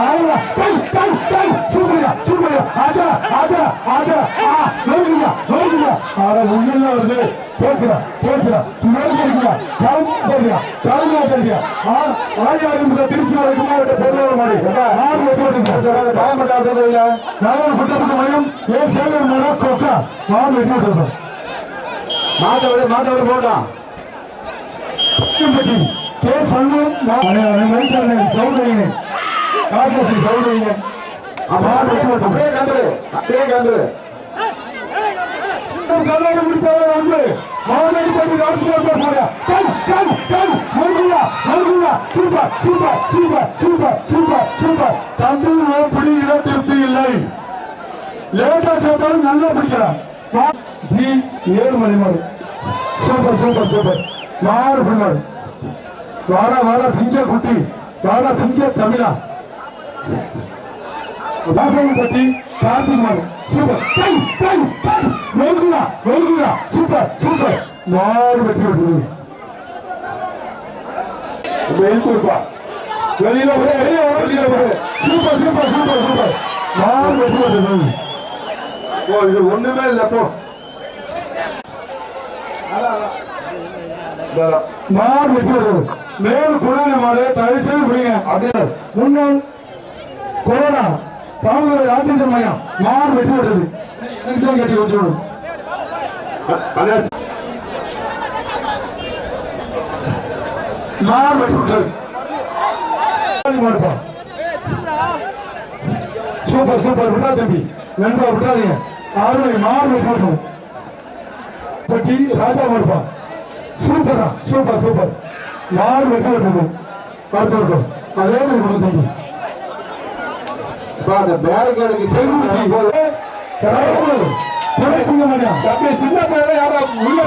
ஆயா கை கை கை சூப்பரியா சூப்பரியா ஆஜா ஆஜா ஆஜா ஆ நோக்குங்க நோக்குங்க உள்ள வந்து நோக்குங்க கலந்து தெரியா கலந்து தெரியா ஆ திருச்சி வரைக்கும் மாவட்ட பொருளாதார மாடி ஆறு நாங்கள் மையம் ஏ சேகர் மேடம் கொக்கா நான் வெற்றி விட்டுறோம் மாட்டோட மாட்டோட போட்டான் கே சண்முகம் சௌதரியனே கார்போசி சௌதரியனே அப்படியே கண்டு அப்படியே கண்டு கல்யாணம் முடித்தவர் அன்பு மாவட்டப்பட்டி ராஜ்குமார் பேசுறாங்க கண் கண் கண் மறுகுயா மறுகுயா super super super. Super super super. தம்பி ஓப்படி இட திருப்தி இல்லை லேட்டா சேர்த்தாலும் நல்லா பிடிக்கிறான் ஜி ஏழு மாடு சூப்பர் சூப்பர் சூப்பர் மாறு பிள்ளாடு வாடா வாடா சிங்க குட்டி. வாடா சிங்க தமிழா. வாசகப்பட்டி கார்த்திக் மாதம் சூப்பர். டை டை டை நோக்குதா நோக்குதா சூப்பர் சூப்பர். நாலு வெற்றி விட்டுருது எழுத்து இருப்பா வெளியில போய் வெளியே வர வெளியில போய் சூப்பர் சூப்பர் சூப்பர் சூப்பர். நாலு வெற்றி விட்டுருது ஓ இது ஒண்ணுமே இல்ல போ. நாலு வெற்றி விட்டுருது மேல் குழந்தை மாடு தயவு செய்து முடியுங்க அப்படியே முன்னாள் கொரோனா தாமரை ஆசிரியர் மையம் மாடு வெற்றி பெற்றது? எனக்கு தான் கட்டி வச்சு விடும் வெற்றி பெற்றது? Super super. விட்டா தம்பி. நண்பா விட்டாதீங்க. ஆறு மாடு வெற்றி விட்டோம் பட்டி ராஜா மாடுப்பா சூப்பரா சூப்பர் சூப்பர். யார் வெற்றி பெற்றது? பார்த்து அதே மாதிரி தம்பி. அந்த பேரிகேடுக்கு செல்லுச்சி புடைச்சிங்க மாட்டியா தம்பி சின்ன பையல யாரா உள்ள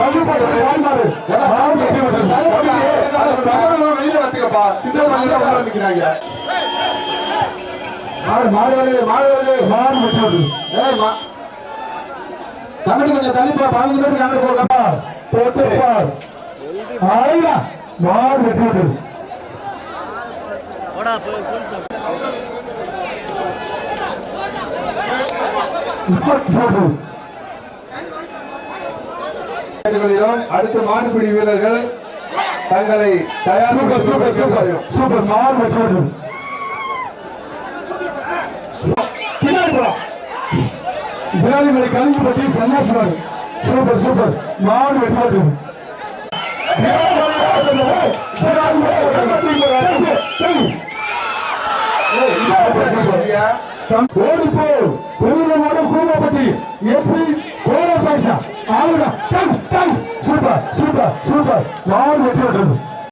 வாழ்மாறு வெளியில வந்துக்கப்பா சின்ன பையல உள்ள நிக்கிறாங்க மாடு மாடு வருது மாடு வருது மாடு விட்டது ஏய் மா தம்பி கொஞ்சம் தள்ளிப்பா பதினஞ்சு மீட்டருக்கு அங்கே போகப்பா போட்டு பார் ஆயிரா மாடு விட்டது போட்டு வீரர்களிடம் அடுத்த மாடுபிடி வீரர்கள் தங்களை தயார் சூப்பர் சூப்பர் சூப்பர் சூப்பர் மாடு பின்னாடி போலாம் பிராலி மலை கலிஞ்சு பட்டி சன்னியாசி மாடு சூப்பர் சூப்பர் மாடு வெற்றி விட்டது பிராலி மலை கலிஞ்சு பட்டி சன்னியாசி ஓடிப்போ பெருமாடு கூமாப்பட்டி எஸ்பி டங். பைசா ஆளுடா டன் டன் சூப்பர் சூப்பர்